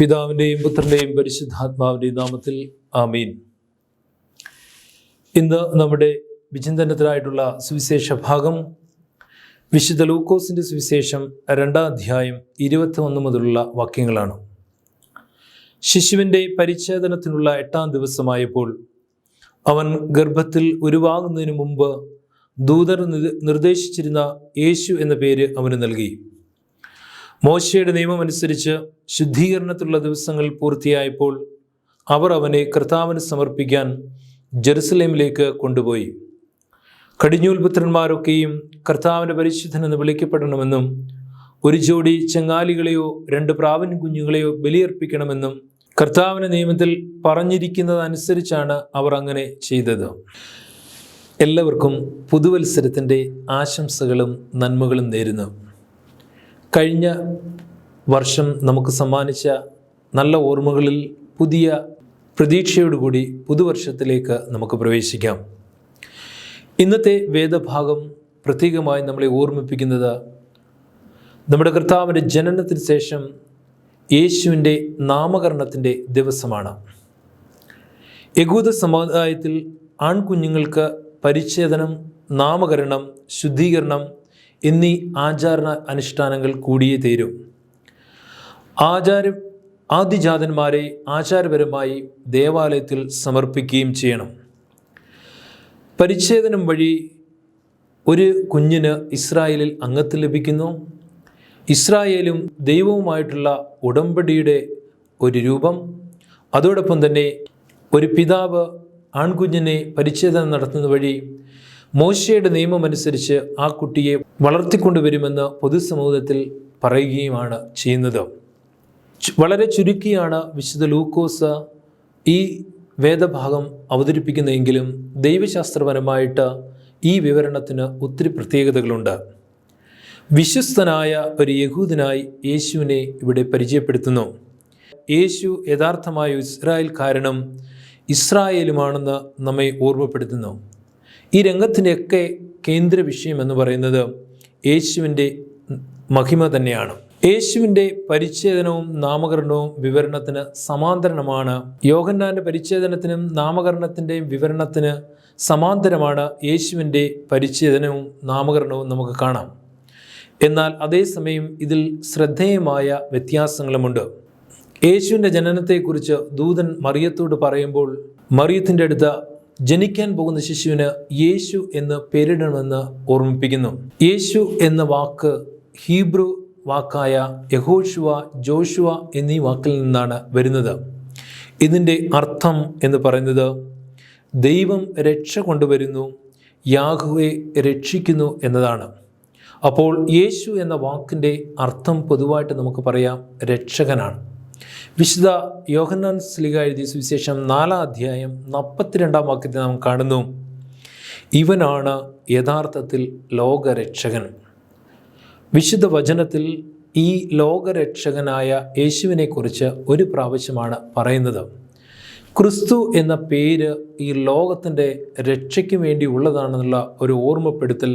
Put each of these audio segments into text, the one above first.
പിതാവിന്റെയും പുത്രന്റെയും പരിശുദ്ധാത്മാവിന്റെയും നാമത്തിൽ ആമീൻ. ഇന്ന് നമ്മുടെ വിചിന്തനത്തിനായിട്ടുള്ള സുവിശേഷ ഭാഗം വിശുദ്ധ ലൂക്കോസിന്റെ സുവിശേഷം രണ്ടാം അധ്യായം ഇരുപത്തി ഒന്ന് മുതലുള്ള വാക്യങ്ങളാണ്. ശിശുവിന്റെ പരിച്ഛേദനത്തിനുള്ള എട്ടാം ദിവസമായപ്പോൾ അവൻ ഗർഭത്തിൽ ഉരുവാകുന്നതിന് മുമ്പ് ദൂതർ നിർദ്ദേശിച്ചിരുന്ന യേശു എന്ന പേര് അവന് നൽകി. മോശയുടെ നിയമമനുസരിച്ച് ശുദ്ധീകരണത്തിലുള്ള ദിവസങ്ങൾ പൂർത്തിയായപ്പോൾ അവർ അവനെ കർത്താവിന് സമർപ്പിക്കാൻ ജെറുസലേമിലേക്ക് കൊണ്ടുപോയി. കടിഞ്ഞൂൽപുത്രന്മാരൊക്കെയും കർത്താവിന്റെ പരിശുദ്ധനെന്ന് വിളിക്കപ്പെടണമെന്നും ഒരു ജോഡി ചെങ്ങാലികളെയോ രണ്ട് പ്രാവൻ കുഞ്ഞുങ്ങളെയോ ബലിയർപ്പിക്കണമെന്നും കർത്താവിന്റെ നിയമത്തിൽ പറഞ്ഞിരിക്കുന്നതനുസരിച്ചാണ് അവർ അങ്ങനെ ചെയ്തത്. എല്ലാവർക്കും പുതുവത്സരത്തിന്റെ ആശംസകളും നന്മകളും നേരുന്നു. കഴിഞ്ഞ വർഷം നമുക്ക് സമ്മാനിച്ച നല്ല ഓർമ്മകളിൽ പുതിയ പ്രതീക്ഷയോടുകൂടി പുതുവർഷത്തിലേക്ക് നമുക്ക് പ്രവേശിക്കാം. ഇന്നത്തെ വേദഭാഗം പ്രത്യേകമായി നമ്മളെ ഓർമ്മിപ്പിക്കുന്നത് നമ്മുടെ കർത്താവിന്റെ ജനനത്തിന് ശേഷം യേശുവിന്റെ നാമകരണത്തിന്റെ ദിവസമാണ്. യകൂദ സമുദായത്തിൽ ആൺകുഞ്ഞുങ്ങൾക്ക് പരിച്ഛേദനം നാമകരണം ശുദ്ധീകരണം എന്നീ ആചാര അനുഷ്ഠാനങ്ങൾ കൂടിയേ തീരും. ആചാരം ആദിജാതന്മാരെ ആചാരപരമായി ദേവാലയത്തിൽ സമർപ്പിക്കുകയും ചെയ്യണം. പരിച്ഛേദനം വഴി ഒരു കുഞ്ഞിന് ഇസ്രായേലിൽ അംഗത്വം ലഭിക്കുന്നു. ഇസ്രായേലും ദൈവവുമായിട്ടുള്ള ഉടമ്പടിയുടെ ഒരു രൂപം. അതോടൊപ്പം തന്നെ ഒരു പിതാവ് ആൺകുഞ്ഞിനെ പരിച്ഛേദനം നടത്തുന്നത് വഴി മോശയുടെ നിയമമനുസരിച്ച് ആ കുട്ടിയെ വളർത്തിക്കൊണ്ടുവരുമെന്ന് പൊതുസമൂഹത്തിൽ പറയുകയുമാണ് ചെയ്യുന്നത്. വളരെ ചുരുക്കിയാണ് വിശുദ്ധ ലൂക്കോസ് ഈ വേദഭാഗം അവതരിപ്പിക്കുന്നതെങ്കിലും ദൈവശാസ്ത്രപരമായിട്ട് ഈ വിവരണത്തിന് ഒത്തിരി പ്രത്യേകതകളുണ്ട്. വിശ്വസ്തനായ ഒരു യഹൂദനായി യേശുവിനെ ഇവിടെ പരിചയപ്പെടുത്തുന്നു. യേശു യഥാർത്ഥമായ ഇസ്രായേൽക്കാരനും ഇസ്രായേലുമാണെന്ന് നമ്മെ ഓർമ്മപ്പെടുത്തുന്നു. ഈ രംഗത്തിന്റെയൊക്കെ കേന്ദ്ര വിഷയം എന്ന് പറയുന്നത് യേശുവിന്റെ മഹിമ തന്നെയാണ്. യേശുവിന്റെ പരിച്ഛേദനവും നാമകരണവും വിവരണത്തിന് സമാന്തരമാണ് യോഹന്നാന്റെ പരിച്ഛേദനത്തിനും നാമകരണത്തിന്റെയും വിവരണത്തിന് സമാന്തരമാണ് യേശുവിന്റെ പരിച്ഛേദനവും നാമകരണവും നമുക്ക് കാണാം. എന്നാൽ അതേസമയം ഇതിൽ ശ്രദ്ധേയമായ വ്യത്യാസങ്ങളുമുണ്ട്. യേശുവിന്റെ ജനനത്തെക്കുറിച്ച് ദൂതൻ മറിയത്തോട് പറയുമ്പോൾ മറിയത്തിന്റെ അടുത്ത് ജനിക്കാൻ പോകുന്ന ശിശുവിന് യേശു എന്ന് പേരിടണമെന്ന് ഓർമ്മിപ്പിക്കുന്നു. യേശു എന്ന വാക്ക് ഹീബ്രു വാക്കായ യഹോഷുവ ജോഷുവ എന്നീ വാക്കിൽ നിന്നാണ് വരുന്നത്. ഇതിന്റെ അർത്ഥം എന്ന് പറയുന്നത് ദൈവം രക്ഷ കൊണ്ടുവരുന്നു യാഹുവെ രക്ഷിക്കുന്നു എന്നതാണ്. അപ്പോൾ യേശു എന്ന വാക്കിന്റെ അർത്ഥം പൊതുവായിട്ട് നമുക്ക് പറയാം രക്ഷകനാണ്. വിശുദ്ധ യോഹന്നാൻ സ്ലിക എഴുതിയ സുവിശേഷം നാലാം അധ്യായം നാൽപ്പത്തിരണ്ടാം വാക്യത്തിൽ നാം കാണുന്നു. ഇവനാണ് യഥാർത്ഥത്തിൽ ലോകരക്ഷകൻ. വിശുദ്ധ വചനത്തിൽ ഈ ലോകരക്ഷകനായ യേശുവിനെക്കുറിച്ച് ഒരു പ്രാവശ്യമാണ് പറയുന്നത്. ക്രിസ്തു എന്ന പേര് ഈ ലോകത്തിന്റെ രക്ഷയ്ക്ക് വേണ്ടി ഉള്ളതാണെന്നുള്ള ഒരു ഓർമ്മപ്പെടുത്തൽ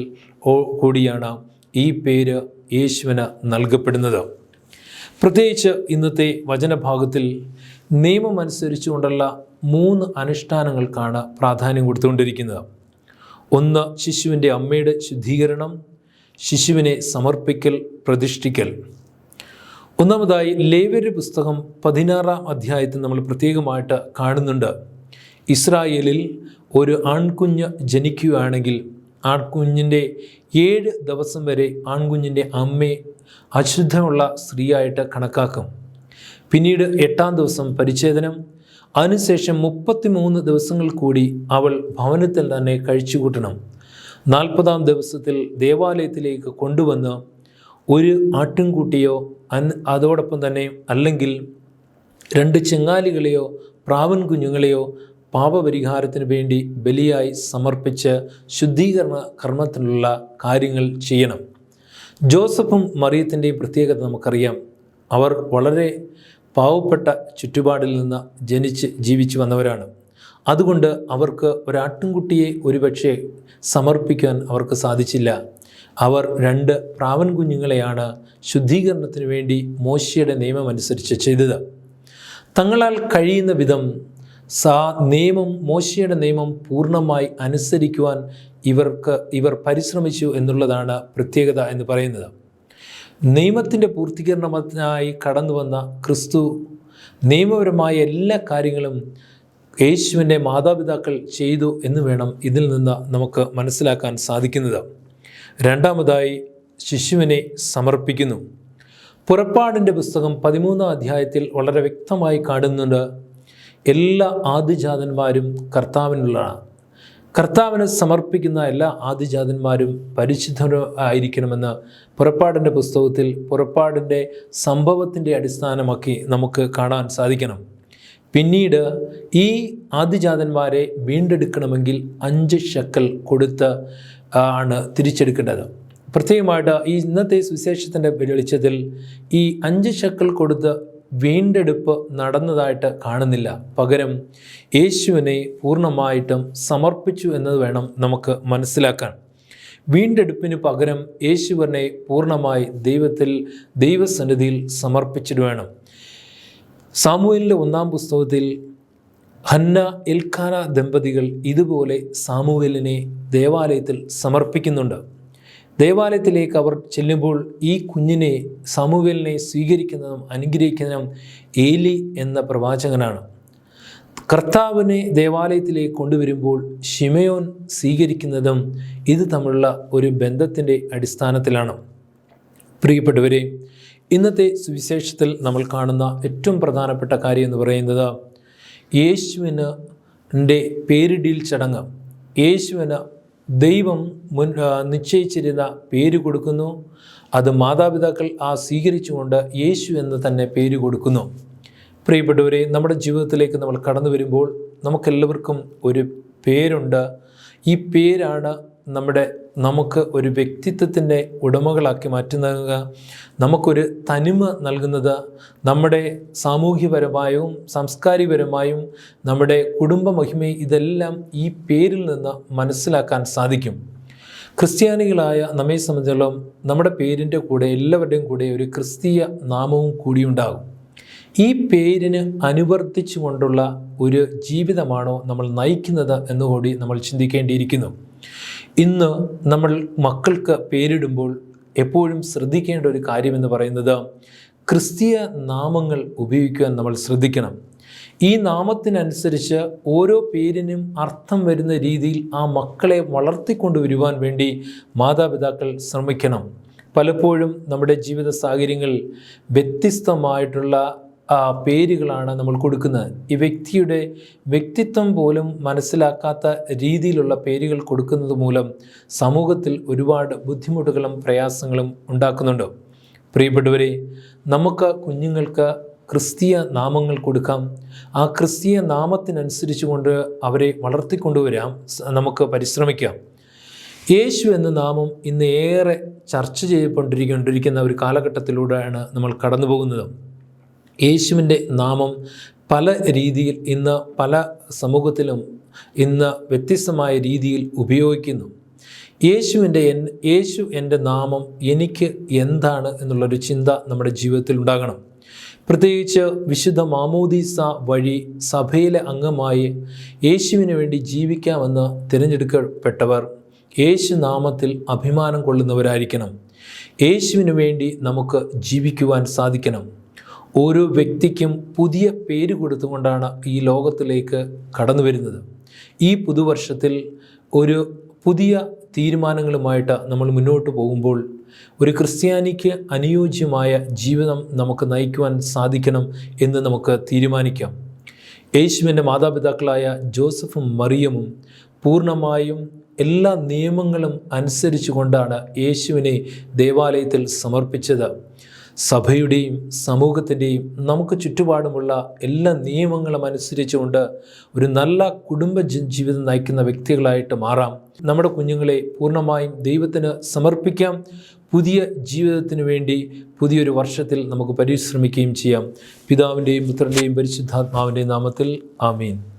കൂടിയാണ് ഈ പേര് യേശുവിന് നൽകപ്പെടുന്നത്. പ്രത്യേകിച്ച് ഇന്നത്തെ വചനഭാഗത്തിൽ നിയമം അനുസരിച്ചുകൊണ്ടുള്ള മൂന്ന് അനുഷ്ഠാനങ്ങൾക്കാണ് പ്രാധാന്യം കൊടുത്തുകൊണ്ടിരിക്കുന്നത്. ഒന്ന് ശിശുവിന്റെ അമ്മയുടെ ശുദ്ധീകരണം ശിശുവിനെ സമർപ്പിക്കൽ പ്രതിഷ്ഠിക്കൽ. ഒന്നാമതായി ലേവര് പുസ്തകം പതിനാറാം അധ്യായത്തിൽ നമ്മൾ പ്രത്യേകമായിട്ട് കാണുന്നുണ്ട്. ഇസ്രായേലിൽ ഒരു ആൺകുഞ്ഞ് ജനിക്കുകയാണെങ്കിൽ ആൺകുഞ്ഞിന്റെ ഏഴ് ദിവസം വരെ ആൺകുഞ്ഞിന്റെ അമ്മയെ അശുദ്ധമുള്ള സ്ത്രീയായിട്ട് കണക്കാക്കും. പിന്നീട് എട്ടാം ദിവസം പരിച്ഛേദനം. അതിനുശേഷം മുപ്പത്തിമൂന്ന് ദിവസങ്ങൾ കൂടി അവൾ ഭവനത്തിൽ തന്നെ കഴിച്ചുകൂട്ടണം. നാൽപ്പതാം ദിവസത്തിൽ ദേവാലയത്തിലേക്ക് കൊണ്ടുവന്ന് ഒരു ആട്ടിൻകുട്ടിയോ അതോടൊപ്പം തന്നെ അല്ലെങ്കിൽ രണ്ട് ചെങ്ങാലികളെയോ പ്രാവൻ കുഞ്ഞുങ്ങളെയോ പാപപരിഹാരത്തിന് വേണ്ടി ബലിയായി സമർപ്പിച്ച് ശുദ്ധീകരണ കർമ്മത്തിനുള്ള കാര്യങ്ങൾ ചെയ്യണം. ജോസഫും മറിയത്തിന്റെയും പ്രത്യേകത നമുക്കറിയാം. അവർ വളരെ പാവപ്പെട്ട ചുറ്റുപാടിൽ നിന്ന് ജനിച്ച് ജീവിച്ചു വന്നവരാണ്. അതുകൊണ്ട് അവർക്ക് ഒരാട്ടിൻകുട്ടിയെ ഒരുപക്ഷെ സമർപ്പിക്കാൻ അവർക്ക് സാധിച്ചില്ല. അവർ രണ്ട് പ്രാവൻ കുഞ്ഞുങ്ങളെയാണ് ശുദ്ധീകരണത്തിന് വേണ്ടി മോശയുടെ നിയമമനുസരിച്ച് ചെയ്തത്. തങ്ങളാൽ കഴിയുന്ന വിധം സാ നിയമം മോശയുടെ നിയമം പൂർണമായി അനുസരിക്കുവാൻ ഇവർക്ക് ഇവർ പരിശ്രമിച്ചു എന്നുള്ളതാണ് പ്രത്യേകത എന്ന് പറയുന്നത്. നിയമത്തിന്റെ പൂർത്തീകരണത്തിനായി കടന്നു വന്ന ക്രിസ്തു നിയമപരമായ എല്ലാ കാര്യങ്ങളും യേശുവിന്റെ മാതാപിതാക്കൾ ചെയ്തു എന്ന് വേണം ഇതിൽ നിന്ന് നമുക്ക് മനസ്സിലാക്കാൻ സാധിക്കുന്നത്. രണ്ടാമതായി ശിശുവിനെ സമർപ്പിക്കുന്നു. പുറപ്പാടിന്റെ പുസ്തകം പതിമൂന്നാം അധ്യായത്തിൽ വളരെ വ്യക്തമായി കാണുന്നുണ്ട് എല്ലാ ആദിജാതന്മാരും കർത്താവിനുള്ളതാണ് കർത്താവിന് സമർപ്പിക്കുന്ന എല്ലാ ആദിജാതന്മാരും പരിശുദ്ധ ആയിരിക്കണമെന്ന് പുറപ്പാടിന്റെ പുസ്തകത്തിൽ പുറപ്പാടിന്റെ സംഭവത്തിന്റെ അടിസ്ഥാനമാക്കി നമുക്ക് കാണാൻ സാധിക്കണം. പിന്നീട് ഈ ആദിജാതന്മാരെ വീണ്ടെടുക്കണമെങ്കിൽ അഞ്ച് ശക്കൽ കൊടുത്ത് ആണ് തിരിച്ചെടുക്കേണ്ടത്. പ്രത്യേകമായിട്ട് ഈ ഇന്നത്തെ സുവിശേഷത്തിന്റെ വെളിച്ചത്തിൽ ഈ അഞ്ച് ശക്കൽ കൊടുത്ത് വീണ്ടെടുപ്പ് നടന്നതായിട്ട് കാണുന്നില്ല. പകരം യേശുവിനെ പൂർണമായിട്ടും സമർപ്പിച്ചു എന്നത് വേണം നമുക്ക് മനസ്സിലാക്കാൻ. വീണ്ടെടുപ്പിന് പകരം യേശുവിനെ പൂർണമായി ദൈവത്തിൽ ദൈവസന്നിധിയിൽ സമർപ്പിച്ചിട്ട് വേണം. സാമൂഹലിന്റെ ഒന്നാം പുസ്തകത്തിൽ ഹന്ന എൽഖാന ദമ്പതികൾ ഇതുപോലെ സാമൂഹലിനെ ദേവാലയത്തിൽ സമർപ്പിക്കുന്നുണ്ട്. ദേവാലയത്തിലേക്ക് അവർ ചെല്ലുമ്പോൾ ഈ കുഞ്ഞിനെ സാമുവേലിനെ സ്വീകരിക്കുന്നതും അനുഗ്രഹിക്കുന്നതും ഏലി എന്ന പ്രവാചകനാണ്. കർത്താവിനെ ദേവാലയത്തിലേക്ക് കൊണ്ടുവരുമ്പോൾ ഷിമയോൻ സ്വീകരിക്കുന്നതും ഇത് തമ്മിലുള്ള ഒരു ബന്ധത്തിന്റെ അടിസ്ഥാനത്തിലാണ്. പ്രിയപ്പെട്ടവരെ ഇന്നത്തെ സുവിശേഷത്തിൽ നമ്മൾ കാണുന്ന ഏറ്റവും പ്രധാനപ്പെട്ട കാര്യം എന്ന് പറയുന്നത് യേശുവിന് പേരിടിയിൽ ചടങ്ങ്. യേശുവിന് ദൈവം മുൻ നിശ്ചയിച്ചിരുന്ന പേര് കൊടുക്കുന്നു. അത് മാതാപിതാക്കൾ ആ സ്വീകരിച്ചുകൊണ്ട് യേശു എന്ന് തന്നെ പേര് കൊടുക്കുന്നു. പ്രിയപ്പെട്ടവരെ നമ്മുടെ ജീവിതത്തിലേക്ക് നമ്മൾ കടന്നു വരുമ്പോൾ നമുക്കെല്ലാവർക്കും ഒരു പേരുണ്ട്. ഈ പേരാണ് നമ്മുടെ നമുക്ക് ഒരു വ്യക്തിത്വത്തിന്റെ ഉടമകളാക്കി മാറ്റുന്നത് നമുക്കൊരു തനിമ നൽകുന്നത് നമ്മുടെ സാമൂഹ്യപരമായും സാംസ്കാരികപരമായും നമ്മുടെ കുടുംബ മഹിമയും ഇതെല്ലാം ഈ പേരിൽ നിന്ന് മനസ്സിലാക്കാൻ സാധിക്കും. ക്രിസ്ത്യാനികളായ നമ്മെ സംബന്ധിച്ചിടത്തോളം നമ്മുടെ പേരിന്റെ കൂടെ എല്ലാവരുടെയും കൂടെ ഒരു ക്രിസ്തീയ നാമവും കൂടിയുണ്ടാകും. ഈ പേരിന് അനുവർത്തിച്ചുകൊണ്ടുള്ള ഒരു ജീവിതമാണോ നമ്മൾ നയിക്കുന്നത് എന്നുകൂടി നമ്മൾ ചിന്തിക്കേണ്ടിയിരിക്കുന്നു. ഇന്ന് നമ്മൾ മക്കൾക്ക് പേരിടുമ്പോൾ എപ്പോഴും ശ്രദ്ധിക്കേണ്ട ഒരു കാര്യമെന്ന് പറയുന്നത് ക്രിസ്തീയ നാമങ്ങൾ ഉപയോഗിക്കാൻ നമ്മൾ ശ്രദ്ധിക്കണം. ഈ നാമത്തിനനുസരിച്ച് ഓരോ പേരിനും അർത്ഥം വരുന്ന രീതിയിൽ ആ മക്കളെ വളർത്തിക്കൊണ്ടുവരുവാൻ വേണ്ടി മാതാപിതാക്കൾ ശ്രമിക്കണം. പലപ്പോഴും നമ്മുടെ ജീവിത സാഹചര്യങ്ങൾ വ്യത്യസ്തമായിട്ടുള്ള പേരുകളാണ് നമ്മൾ കൊടുക്കുന്നത്. ഈ വ്യക്തിയുടെ വ്യക്തിത്വം പോലും മനസ്സിലാക്കാത്ത രീതിയിലുള്ള പേരുകൾ കൊടുക്കുന്നത് മൂലം സമൂഹത്തിൽ ഒരുപാട് ബുദ്ധിമുട്ടുകളും പ്രയാസങ്ങളും ഉണ്ടാക്കുന്നുണ്ട്. പ്രിയപ്പെട്ടവരെ നമുക്ക് കുഞ്ഞുങ്ങൾക്ക് ക്രിസ്തീയ നാമങ്ങൾ കൊടുക്കാം. ആ ക്രിസ്തീയ നാമത്തിനനുസരിച്ച് കൊണ്ട് അവരെ വളർത്തിക്കൊണ്ടുവരാം. നമുക്ക് പരിശ്രമിക്കാം. യേശു എന്ന നാമം ഇന്ന് ഏറെ ചർച്ച ചെയ്യപ്പെട്ടിരിക്കൊണ്ടിരിക്കുന്ന ഒരു കാലഘട്ടത്തിലൂടെയാണ് നമ്മൾ കടന്നു പോകുന്നത് യേശുവിന്റെ നാമം പല രീതിയിൽ ഇന്ന് പല സമൂഹത്തിലും ഇന്ന് വ്യത്യസ്തമായ രീതിയിൽ ഉപയോഗിക്കുന്നു. യേശുവിന്റെ എൻ യേശു എന്റെ നാമം എനിക്ക് എന്താണ് എന്നുള്ളൊരു ചിന്ത നമ്മുടെ ജീവിതത്തിൽ ഉണ്ടാകണം. പ്രത്യേകിച്ച് വിശുദ്ധ മാമോദീസ വഴി സഭയിലെ അംഗമായി യേശുവിന് വേണ്ടി ജീവിക്കാമെന്ന് തിരഞ്ഞെടുക്കപ്പെട്ടവർ യേശു നാമത്തിൽ അഭിമാനം കൊള്ളുന്നവരായിരിക്കണം. യേശുവിന് വേണ്ടി നമുക്ക് ജീവിക്കുവാൻ സാധിക്കണം. ഓരോ വ്യക്തിക്കും പുതിയ പേര് കൊടുത്തുകൊണ്ടാണ് ഈ ലോകത്തിലേക്ക് കടന്നു വരുന്നത്. ഈ പുതുവർഷത്തിൽ ഒരു പുതിയ തീരുമാനങ്ങളുമായിട്ട് നമ്മൾ മുന്നോട്ട് പോകുമ്പോൾ ഒരു ക്രിസ്ത്യാനിക്ക് അനുയോജ്യമായ ജീവിതം നമുക്ക് നയിക്കുവാൻ സാധിക്കണം എന്ന് നമുക്ക് തീരുമാനിക്കാം. യേശുവിന്റെ മാതാപിതാക്കളായ ജോസഫും മറിയമും പൂർണമായും എല്ലാ നിയമങ്ങളും അനുസരിച്ചുകൊണ്ടാണ് യേശുവിനെ ദേവാലയത്തിൽ സമർപ്പിച്ചത്. സഭയുടെയും സമൂഹത്തിന്റെയും നമുക്ക് ചുറ്റുപാടുമുള്ള എല്ലാ നിയമങ്ങളും അനുസരിച്ചുകൊണ്ട് ഒരു നല്ല കുടുംബ ജീവിതം നയിക്കുന്ന വ്യക്തികളായിട്ട് മാറാം. നമ്മുടെ കുഞ്ഞുങ്ങളെ പൂർണമായും ദൈവത്തിന് സമർപ്പിക്കാം. പുതിയ ജീവിതത്തിന് വേണ്ടി പുതിയൊരു വർഷത്തിൽ നമുക്ക് പരിശ്രമിക്കുകയും ചെയ്യാം. പിതാവിന്റെയും പുത്രന്റെയും പരിശുദ്ധാത്മാവിന്റെയും നാമത്തിൽ ആമീൻ.